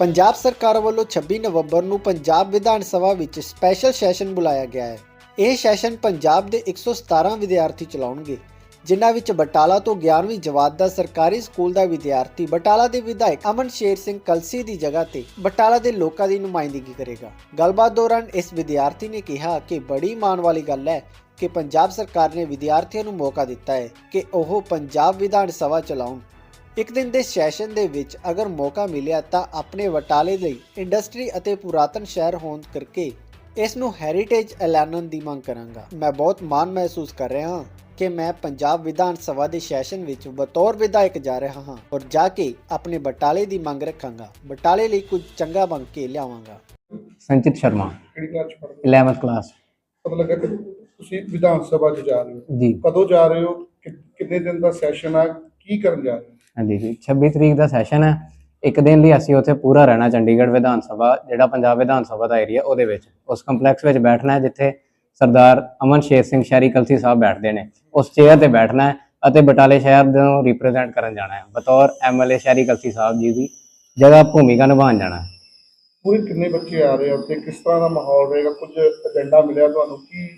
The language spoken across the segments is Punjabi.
ਪੰਜਾਬ ਸਰਕਾਰ ਵੱਲੋਂ 26 ਨਵੰਬਰ ਨੂੰ ਪੰਜਾਬ ਵਿਧਾਨ ਸਭਾ ਵਿੱਚ ਸਪੈਸ਼ਲ ਸੈਸ਼ਨ ਬੁਲਾਇਆ ਗਿਆ ਹੈ। ਇਹ ਸੈਸ਼ਨ ਪੰਜਾਬ ਦੇ 117 ਵਿਦਿਆਰਥੀ ਚਲਾਉਣਗੇ, ਜਿਨ੍ਹਾਂ ਵਿੱਚ ਬਟਾਲਾ ਤੋਂ 11ਵੀਂ ਜਮਾਤ ਦਾ ਸਰਕਾਰੀ ਸਕੂਲ ਦਾ ਵਿਦਿਆਰਥੀ ਬਟਾਲਾ ਦੇ ਵਿਧਾਇਕ ਅਮਨ ਸ਼ੇਰ ਸਿੰਘ ਕਲਸੀ ਦੀ ਜਗ੍ਹਾ ਤੇ ਬਟਾਲਾ ਦੇ ਲੋਕਾਂ ਦੀ ਨੁਮਾਇੰਦਗੀ ਕਰੇਗਾ। ਗੱਲਬਾਤ ਦੌਰਾਨ ਇਸ ਵਿਦਿਆਰਥੀ ਨੇ ਕਿਹਾ ਕਿ ਬੜੀ ਮਾਣ ਵਾਲੀ ਗੱਲ ਹੈ ਕਿ ਪੰਜਾਬ ਸਰਕਾਰ ਨੇ ਵਿਦਿਆਰਥੀਆਂ ਨੂੰ ਮੌਕਾ ਦਿੱਤਾ ਹੈ ਕਿ ਉਹ ਪੰਜਾਬ ਵਿਧਾਨ ਸਭਾ ਚਲਾਉਣ। ਇੱਕ ਦਿਨ ਦੇ ਸੈਸ਼ਨ ਦੇ ਵਿੱਚ ਅਗਰ ਮੌਕਾ ਮਿਲਿਆ ਤਾਂ ਆਪਣੇ ਵਟਾਲੇ ਲਈ ਇੰਡਸਟਰੀ ਅਤੇ ਪੁਰਾਤਨ ਸ਼ਹਿਰ ਹੋਣ ਕਰਕੇ ਇਸ ਨੂੰ ਹੈਰੀਟੇਜ ਐਲਾਨਣ ਦੀ ਮੰਗ ਕਰਾਂਗਾ। ਮੈਂ ਬਹੁਤ ਮਾਣ ਮਹਿਸੂਸ ਕਰ ਰਿਹਾ ਹਾਂ ਕਿ ਮੈਂ ਪੰਜਾਬ ਵਿਧਾਨ ਸਭਾ ਦੇ ਸੈਸ਼ਨ ਵਿੱਚ ਬਤੌਰ ਵਿਧਾਇਕ ਜਾ ਰਿਹਾ ਹਾਂ ਔਰ ਜਾ ਕੇ ਆਪਣੇ ਬਟਾਲੇ ਦੀ ਮੰਗ ਰੱਖਾਂਗਾ। ਬਟਾਲੇ ਲਈ ਕੁਝ ਚੰਗਾ ਬਣ ਕੇ ਲਿਆਵਾਂਗਾ। ਸੰਚਿਤ ਸ਼ਰਮਾ। ਕਿਹੜੀ ਕਲਾਸ ਚ ਪੜ੍ਹਦੇ 11th ਕਲਾਸ। ਹੋ? ਪਤਾ ਲੱਗਾ ਕਿ ਤੁਸੀਂ ਵਿਧਾਨ ਸਭਾ 'ਚ ਜਾ ਰਹੇ ਹੋ। ਜੀ। ਕਦੋਂ ਜਾ ਰਹੇ ਹੋ? ਕਿ- ਕਿੰਨੇ ਦਿਨ ਦਾ ਸੈਸ਼ਨ ਆ? ਕੀ ਕਰਨ ਜਾ ਰਹੇ ਹੋ? ਹਾਂਜੀ ਜੀ। 26 ਤਰੀਕ ਦਾ ਸੈਸ਼ਨ ਹੈ। ਇੱਕ ਦਿਨ ਲਈ ਅਸੀਂ ਉੱਥੇ ਪੂਰਾ ਰਹਿਣਾ ਚੰਡੀਗੜ੍ਹ ਵਿਧਾਨ ਸਭਾ ਜਿਹੜਾ ਪੰਜਾਬ ਵਿਧਾਨ ਸਭਾ ਦਾ ਏਰੀਆ ਉਹਦੇ ਵਿੱਚ। ਉਸ ਕੰਪਲੈਕਸ ਵਿੱਚ ਬੈਠਣਾ ਹੈ ਜਿੱਥੇ ਸਰਦਾਰ ਅਮਨ ਸ਼ੇਰ ਸਿੰਘ ਸ਼ਹਿਰੀ ਕਲਸੀ ਸਾਹਿਬ ਬੈਠਦੇ ਨੇ। ਉਸ ਚੇਅਰ ਤੇ ਬੈਠਣਾ ਹੈ ਅਤੇ ਬਟਾਲੇ ਸ਼ਹਿਰ ਨੂੰ ਰਿਪਰੈਜ਼ੈਂਟ ਕਰਨ ਜਾਣਾ ਹੈ। ਬਤੌਰ ਐਮਐਲਏ ਸ਼ਹਿਰੀ ਕਲਸੀ ਸਾਹਿਬ ਜੀ ਦੀ ਜਗ੍ਹਾ ਭੂਮਿਕਾ ਨਿਭਾਉਣ ਜਾਣਾ ਹੈ। ਪੂਰੇ ਕਿੰਨੇ ਬੱਚੇ ਆ ਰਹੇ ਆ ਤੇ ਕਿਸ ਤਰ੍ਹਾਂ ਦਾ ਮਾਹੌਲ ਰਹੇਗਾ? ਕੁਝ ਏਜੰਡਾ ਮਿਲਿਆ ਤੁਹਾਨੂੰ? ਕੀ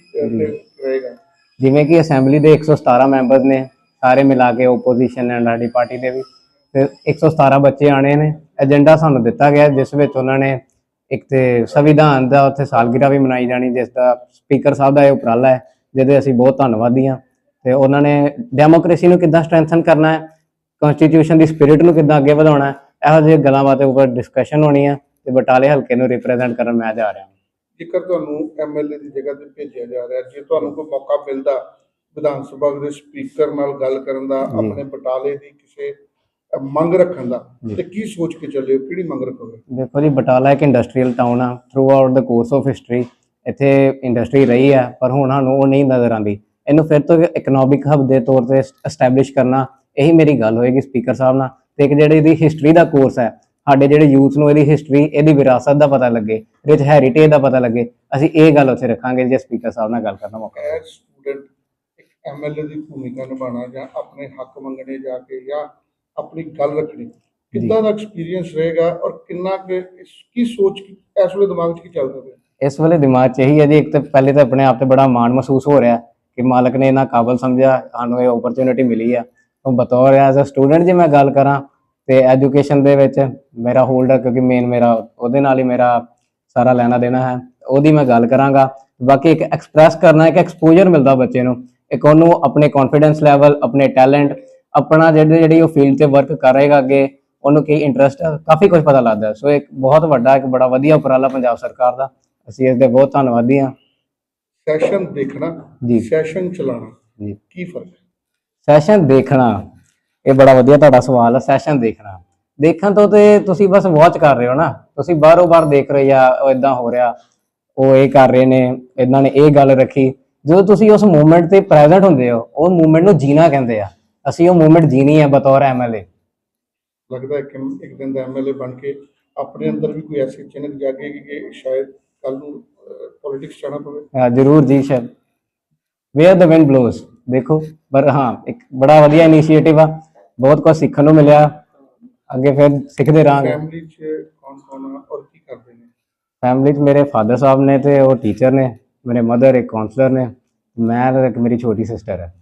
ਰਹੇਗਾ? ਜਿਵੇਂ ਕਿ ਅਸੈਂਬਲੀ ਦੇ 117 ਮੈਂਬਰਸ ਨੇ ਸਾਰੇ ਮਿਲਾ ਕੇ ਓਪੋਜੀਸ਼ਨ ਐਂਡ ਸਾਡੀ ਪਾਰਟੀ ਦੇ ਵੀ। ਤੇ 117 ਬੱਚੇ ਆਣੇ ਨੇ। ਏਜੰਡਾ ਸਾਨੂੰ ਦਿੱਤਾ ਗਿਆ, ਜਿਸ ਵਿੱਚ ਉਹਨਾਂ ਨੇ ਇੱਕ ਤੇ ਸੰਵਿਧਾਨ ਦਾ ਉੱਥੇ ਸਾਲਗਿਰਾ ਵੀ ਮਨਾਈ ਜਾਣੀ, ਜਿਸ ਦਾ ਸਪੀਕਰ ਸਾਹਿਬ ਦਾ ਇਹ ਉਪਰਾਲਾ ਹੈ, ਜਿਹਦੇ ਅਸੀਂ ਬਹੁਤ ਧੰਨਵਾਦੀ ਹਾਂ। ਤੇ ਉਹਨਾਂ ਨੇ ਡੈਮੋਕ੍ਰੇਸੀ ਨੂੰ ਕਿੱਦਾਂ ਸਟਰੈਂਥਨ ਕਰਨਾ ਹੈ ਕਨਸਟੀਟਿਊਸ਼ਨ ਦੀ ਸਪਿਰਿਟ ਨੂੰ ਕਿੱਦਾਂ ਅੱਗੇ ਵਧਾਉਣਾ ਹੈ, ਇਹੋ ਜਿਹੇ ਗੱਲਾਂ ਬਾਤਾਂ ਉੱਪਰ ਡਿਸਕਸ਼ਨ ਹੋਣੀ ਹੈ ਤੇ ਬਟਾਲੇ ਹਲਕੇ ਨੂੰ ਰਿਪਰੈਜ਼ੈਂਟ ਕਰਨ ਮੈਂ ਜਾ ਰਿਹਾ ਹਾਂ। ਜੇਕਰ ਤੁਹਾਨੂੰ ਐਮਐਲਏ ਦੀ ਜਗ੍ਹਾ ਤੇ ਭੇਜਿਆ ਜਾ ਰਿਹਾ, ਜੇ ਤੁਹਾਨੂੰ ਕੋਈ ਮੌਕਾ ਮਿਲਦਾ ਵਿਧਾਨ ਸਭਾ ਦੇ ਸਪੀਕਰ ਨਾਲ ਗੱਲ ਕਰਨ ਦਾ। ਆਪਣੇ ਬਟਾਲੇ ਦੀ ਕਿਸੇ ਮੰਗ ਰੱਖਣ ਦਾ। ਤੇ ਕੀ ਸੋਚ ਕੇ ਚੱਲੇ ਹੋ? ਕਿਹੜੀ ਮੰਗ ਰੱਖੋਗੇ? ਦੇਖੋ ਜੀ ਬਟਾਲਾ ਇੱਕ ਇੰਡਸਟਰੀਅਲ ਟਾਊਨ ਆ ਥਰੂ ਆਊਟ ਦਾ ਕੋਰਸ ਆਫ ਹਿਸਟਰੀ ਇੱਥੇ ਇੰਡਸਟਰੀ ਰਹੀ ਹੈ ਪਰ ਹੁਣ ਸਾਨੂੰ ਉਹ ਨਹੀਂ ਨਜ਼ਰ ਆਉਂਦੀ। ਇਹਨੂੰ ਫਿਰ ਤੋਂ ਇਕਨੋਮਿਕ ਹਬ ਦੇ ਤੌਰ ਤੇ ਐਸਟੈਬਲਿਸ਼ ਕਰਨਾ ਇਹੀ ਮੇਰੀ ਗੱਲ ਹੋਏਗੀ ਸਪੀਕਰ ਸਾਹਿਬ ਨਾਲ। ਤੇ ਇੱਕ ਜਿਹੜੀ ਇਹਦੀ ਹਿਸਟਰੀ ਦਾ ਕੋਰਸ ਹੈ ਸਾਡੇ ਜਿਹੜੇ ਯੂਥ ਨੂੰ ਇਹਦੀ ਹਿਸਟਰੀ ਇਹਦੀ ਵਿਰਾਸਤ ਦਾ ਪਤਾ ਲੱਗੇ ਵਿੱਚ ਹੈਰੀਟੇਜ ਦਾ ਪਤਾ ਲੱਗੇ ਅਸੀਂ ਇਹ ਗੱਲ ਉੱਥੇ ਰੱਖਾਂਗੇ ਜੇ ਸਪੀਕਰ ਸਾਹਿਬ ਨਾਲ ਗੱਲ ਕਰਨ ਮੌਕਾ ਐਜ਼ ਸਟੂਡੈਂਟ ਐਮਐਲਏ ਦੀ ਭੂਮਿਕਾ ਨਿਭਾਣਾ ਜਾਂ ਆਪਣੇ ਹੱਕ ਮੰਗਣੇ ਜਾ ਕੇ ਜਾਂ ਆਪਣੀ ਗੱਲ ਰੱਖਣੀ ਕਿੰਨਾ ਦਾ ਐਕਸਪੀਰੀਅੰਸ ਰਹੇਗਾ ਔਰ ਕਿੰਨਾ ਕਿ ਕੀ ਸੋਚ ਇਸ ਵੇਲੇ ਦਿਮਾਗ 'ਚ ਕੀ ਚੱਲਦਾ ਪਿਆ? ਇਸ ਵੇਲੇ ਦਿਮਾਗ 'ਚ ਇਹੀ ਹੈ ਜੀ, ਇੱਕ ਤਾਂ ਪਹਿਲੇ ਤਾਂ ਆਪਣੇ ਆਪ ਤੇ ਬੜਾ ਮਾਣ ਮਹਿਸੂਸ ਹੋ ਰਿਹਾ ਕਿ ਮਾਲਕ ਨੇ ਇਹਨਾਂ ਕਾਬਲ ਸਮਝਿਆ, ਸਾਨੂੰ ਇਹ ਓਪਰਚ्युनिटी ਮਿਲੀ ਆ। ਉਹ ਬਤੌਰ ਐਜ਼ ਅ ਸਟੂਡੈਂਟ ਜੇ ਮੈਂ ਗੱਲ ਕਰਾਂ ਤੇ ਐਜੂਕੇਸ਼ਨ ਦੇ ਵਿੱਚ ਮੇਰਾ ਹੋਲਡਰ ਕਿਉਂਕਿ ਮੇਨ ਮੇਰਾ, ਉਹਦੇ ਨਾਲ ਹੀ ਮੇਰਾ ਸਾਰਾ ਲੈਣਾ ਦੇਣਾ ਹੈ, ਉਹਦੀ ਮੈਂ ਗੱਲ ਕਰਾਂਗਾ। ਬਾਕੀ ਇੱਕ ਐਕਸਪ੍ਰੈਸ ਕਰਨਾ, ਇੱਕ ਐਕਸਪੋਜ਼ਰ ਮਿਲਦਾ ਬੱਚੇ ਨੂੰ। ਇੱਕ ਉਹਨੂੰ ਆਪਣੇ ਕੌਨਫੀਡੈਂਸ ਲੈਵਲ ਆਪਣੇ ਟੈਲੈਂਟ ਆਪਣਾ ਜਿਹੜੇ ਜਿਹੜੀ ਉਹ ਫੀਲਡ ਤੇ ਵਰਕ ਕਰੇਗਾ ਅੱਗੇ ਉਹਨੂੰ ਕੀ ਇੰਟਰਸਟ ਹੈ ਕਾਫੀ ਕੁਝ ਪਤਾ ਲੱਗਦਾ ਸੋ ਇੱਕ ਬਹੁਤ ਵੱਡਾ ਇੱਕ ਬੜਾ ਵਧੀਆ ਉਪਰਾਲਾ ਪੰਜਾਬ ਸਰਕਾਰ ਦਾ। ਅਸੀਂ ਇਸ ਦੇ ਬਹੁਤ ਧੰਨਵਾਦੀ ਹਾਂ। ਸੈਸ਼ਨ ਦੇਖਣਾ ਜੀ। ਸੈਸ਼ਨ ਚਲਾਉਣਾ ਜੀ। ਕੀ ਫ਼ਰਕ ਹੈ? ਸੈਸ਼ਨ ਦੇਖਣਾ ਇਹ ਬੜਾ ਵਧੀਆ ਤੁਹਾਡਾ ਸਵਾਲ ਹੈ ਸੈਸ਼ਨ ਦੇਖਣਾ। ਦੇਖਣ ਤੋਂ ਤੇ ਤੁਸੀਂ ਬਸ ਵਾਚ ਕਰ ਰਹੇ ਹੋ ਨਾ। ਤੁਸੀਂ ਬਾਹਰੋਂ ਬਾਹਰ ਦੇਖ ਰਹੇ ਆ ਉਹ ਇਦਾਂ ਹੋ ਰਿਹਾ ਉਹ ਇਹ ਕਰ ਰਹੇ ਨੇ ਇਹਨਾਂ ਨੇ ਇਹ ਗੱਲ ਰੱਖੀ। ਜਦੋਂ ਤੁਸੀਂ ਉਸ ਮੂਵਮੈਂਟ ਤੇ ਪ੍ਰੈਜ਼ੈਂਟ ਹੁੰਦੇ ਹੋ ਉਹ ਮੂਵਮੈਂਟ ਨੂੰ ਜੀਣਾ ਕਹਿੰਦੇ ਆ। ਅਸੀਂ ਉਹ ਮੂਵਮੈਂਟ ਜੀਣੀ ਹੈ ਬਤੌਰ ਐਮਐਲਏ ਲੱਗਦਾ ਹੈ ਕਿ ਇੱਕ ਦਿਨ ਦਾ ਐਮਐਲਏ ਬਣ ਕੇ ਆਪਣੇ ਅੰਦਰ ਵੀ ਕੋਈ ਐਸੀ ਚਿੰਨ੍ਹ ਜਾਗੇਗੀ ਕਿ ਸ਼ਾਇਦ ਕੱਲ ਨੂੰ ਪੋਲਿਟਿਕਸ ਜਾਣਾ ਪਵੇ। ਹਾਂ ਜਰੂਰ ਜੀ ਸ਼ਰ ਵੇਅਰ ਦ ਵਿੰਡ ਬਲੋਸ ਦੇਖੋ। ਪਰ ਹਾਂ ਇੱਕ ਬੜਾ ਵਧੀਆ ਇਨੀਸ਼ੀਏਟਿਵ ਆ। ਬਹੁਤ ਕੁਝ ਸਿੱਖਣ ਨੂੰ ਮਿਲਿਆ। ਅੱਗੇ ਫਿਰ ਸਿੱਖਦੇ ਰਹਾਂਗੇ। ਫੈਮਿਲੀ 'ਚ ਕੌਣ ਕੌਣ ਆ ਔਰ ਕੀ ਕਰਦੇ ਨੇ? ਫੈਮਿਲੀ 'ਚ ਮੇਰੇ ਫਾਦਰ ਸਾਹਿਬ ਨੇ ਤੇ ਉਹ ਟੀਚਰ ਨੇ। ਮੇਰੇ ਮਦਰ ਇੱਕ ਕਾਉਂਸਲਰ ਨੇ। ਮੈਂ ਤੇ ਇੱਕ ਮੇਰੀ ਛੋਟੀ ਸਿਸਟਰ ਹੈ।